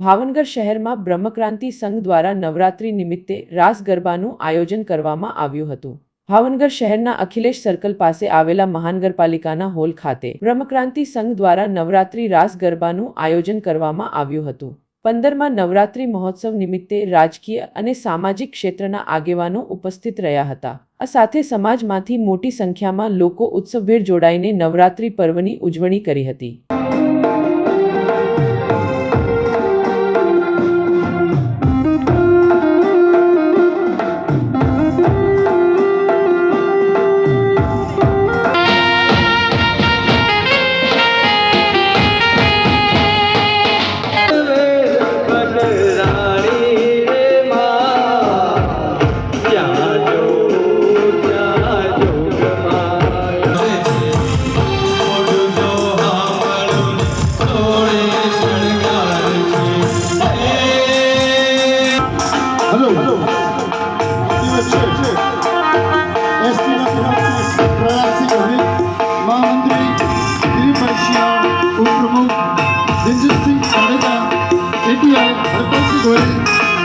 ભાવનગર શહેરમાં બ્રહ્મક્રાંતિ સંઘ દ્વારા નવરાત્રી નિમિત્તે રાસ ગરબાનું આયોજન કરવામાં આવ્યું હતું. ભાવનગર શહેરના અખિલેશ સર્કલ પાસે આવેલા મહાનગરપાલિકાના હોલ ખાતે બ્રહ્મક્રાંતિ સંઘ દ્વારા નવરાત્રી રાસ ગરબાનું આયોજન કરવામાં આવ્યું હતું. પંદરમાં નવરાત્રી મહોત્સવ નિમિત્તે રાજકીય અને સામાજિક ક્ષેત્રના આગેવાનો ઉપસ્થિત રહ્યા હતા. આ સાથે સમાજમાંથી મોટી સંખ્યામાં લોકો ઉત્સવભેર જોડાઈને નવરાત્રી પર્વની ઉજવણી કરી હતી.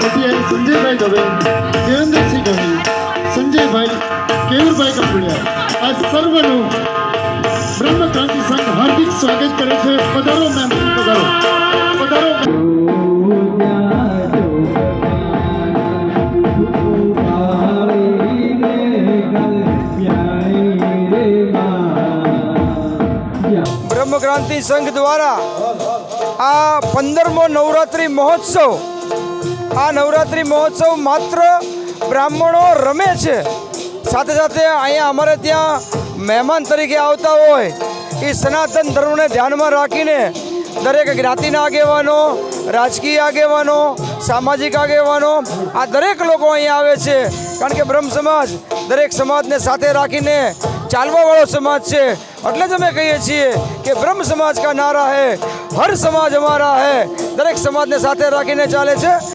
એટીઆઈ સંજયભાઈ દવે દેવેન્દ્રસિંહ ગઢવી સંજયભાઈ કેવુરભાઈ કંપડિયા આ સર્વનું બ્રહ્મ ક્રાંતિ સંઘ હાર્દિક સ્વાગત કરે છે પધારો મેમ પધારો બ્રહ્મક્રાંતિ સંઘ દ્વારા આ પંદરમો નવરાત્રિ મહોત્સવ, આ નવરાત્રિ મહોત્સવ માત્ર બ્રાહ્મણો રમે છે. સાથે સાથે અહીંયા અમારે ત્યાં મહેમાન તરીકે આવતા હોય, એ સનાતન ધર્મને ધ્યાનમાં રાખીને દરેક જ્ઞાતિના આગેવાનો, રાજકીય આગેવાનો, સામાજિક આગેવાનો, આ દરેક લોકો અહીંયા આવે છે. કારણ કે બ્રહ્મ સમાજ દરેક સમાજને સાથે રાખીને ચાલવાવાળો સમાજ છે. એટલે જ અમે કહીએ છીએ કે બ્રહ્મ સમાજ કા નારા હે. હર સમાજ અમારા હે. દરેક સમાજને સાથે રાખીને ચાલે છે.